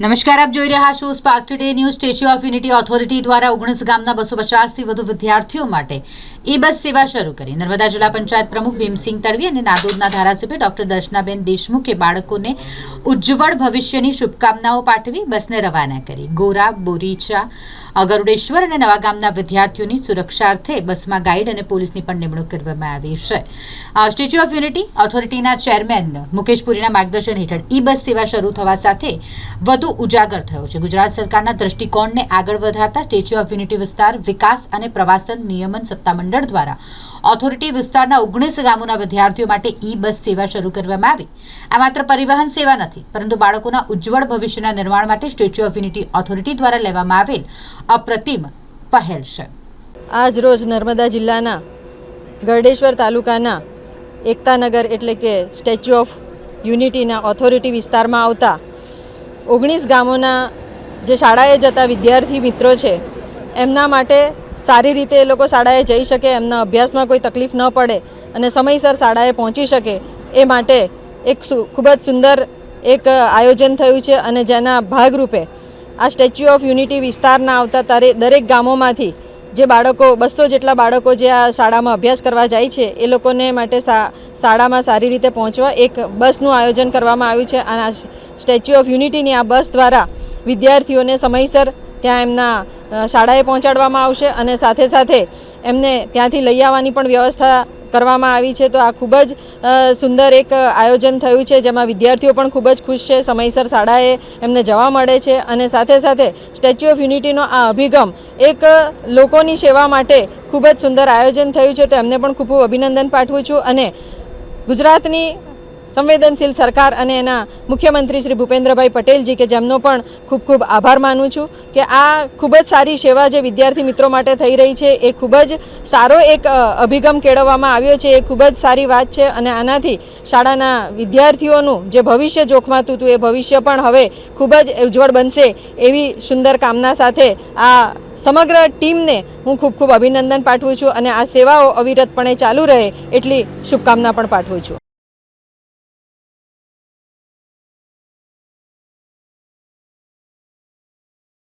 નમસ્કાર, આપ જોઈ રહ્યા છો Spark Today news Statue of Unity Authority દ્વારા ઓગણીસ ગામના બસો પચાસથી વધુ વિદ્યાર્થીઓ માટે ઈ બસ સેવા શરૂ કરી. નર્મદા જિલ્લા પંચાયત પ્રમુખ ભીમસિંહ તડવી અને નાદોદના ધારાસભ્ય ડોક્ટર દર્શનાબેન દેશમુખે બાળકોને ઉજ્જવળ ભવિષ્યની શુભકામનાઓ પાઠવી બસને રવાના કરી. ગોરા, બોરીચા ગરુડેશ્વર અને નવા ગામના વિદ્યાર્થીઓની સુરક્ષાર્થે બસમાં ગાઈડ અને પોલીસની પણ નિમણૂક કરવામાં આવી છે. સ્ટેચ્યુ ઓફ યુનિટી ઓથોરિટીના ચેરમેન મુકેશ પુરીના માર્ગદર્શન હેઠળ ઈ બસ સેવા શરૂ થવા સાથે વધુ ઉજાગર થયો છે. ગુજરાત સરકારના દ્રષ્ટિકોણને આગળ વધારતા સ્ટેચ્યુ ઓફ યુનિટી વિસ્તાર, વિકાસ અને પ્રવાસન નિયમન સત્તામંડળ દ્વારા ઓથોરિટી વિસ્તારના ઓગણીસ ગામોના વિદ્યાર્થીઓ માટે ઈ બસ સેવા શરૂ કરવામાં આવી. આ માત્ર પરિવહન સેવા નથી, પરંતુ બાળકોના ઉજ્જવળ ભવિષ્યના નિર્માણ માટે સ્ટેચ્યુ ઓફ યુનિટી ઓથોરિટી દ્વારા લેવામાં આવેલ અપ્રતિમ પહેલ છે. આજ રોજ નર્મદા જિલ્લાના ગરડેશ્વર તાલુકાના એકતાનગર એટલે કે સ્ટેચ્યુ ઓફ યુનિટીના ઓથોરિટી વિસ્તારમાં આવતા ઓગણીસ ગામોના જે શાળાએ જતા વિદ્યાર્થી મિત્રો છે, એમના માટે સારી રીતે એ લોકો શાળાએ જઈ શકે, એમના અભ્યાસમાં કોઈ તકલીફ ન પડે અને સમયસર શાળાએ પહોંચી શકે, એ માટે એક ખૂબ જ સુંદર એક આયોજન થયું છે અને જેના ભાગરૂપે આ સ્ટેચ્યુ ઓફ યુનિટી વિસ્તારના આવતા તારે, દરેક ગામોમાંથી જે બાળકો બસો જેટલા બાળકો જે આ શાળામાં અભ્યાસ કરવા જાય છે, એ લોકોને માટે શાળામાં સારી રીતે પહોંચવા એક બસનું આયોજન કરવામાં આવ્યું છે. અને આ સ્ટેચ્યુ ઓફ યુનિટીની આ બસ દ્વારા વિદ્યાર્થીઓને સમયસર ત્યાં એમના શાળાએ પહોંચાડવામાં આવશે અને સાથે સાથે એમને ત્યાંથી લઈ આવવાની પણ વ્યવસ્થા કરવામાં આવી છે તો આ ખૂબ જ સુંદર એક આયોજન થયું છે, જેમાં વિદ્યાર્થીઓ પણ ખૂબ જ ખુશ છે, સમયસર શાળાએ એમને જવા મળે છે અને સાથે સાથે સ્ટેચ્યુ ઓફ યુનિટીનો આ અભિગમ એક લોકોની સેવા માટે ખૂબ જ સુંદર આયોજન થયું છે, તો એમને પણ ખૂબ અભિનંદન પાઠવું છું અને ગુજરાતની સંવેદનશીલ સરકાર અને એના મુખ્યમંત્રી શ્રી ભૂપેન્દ્રભાઈ પટેલજી કે જેમનો પણ ખૂબ ખૂબ આભાર માનું છું કે આ ખૂબ જ સારી સેવા જે વિદ્યાર્થી મિત્રો માટે થઈ રહી છે, એ ખૂબ જ સારો એક અભિગમ કેળવવામાં આવ્યો છે, એ ખૂબ જ સારી વાત છે અને આનાથી શાળાના વિદ્યાર્થીઓનું જે ભવિષ્ય જોખમાતું હતું, એ ભવિષ્ય પણ હવે ખૂબ જ ઉજ્જવળ બનશે એવી સુંદર કામના સાથે આ સમગ્ર ટીમને હું ખૂબ ખૂબ અભિનંદન પાઠવું છું અને આ સેવાઓ અવિરતપણે ચાલુ રહે એટલી શુભકામના પણ પાઠવું છું.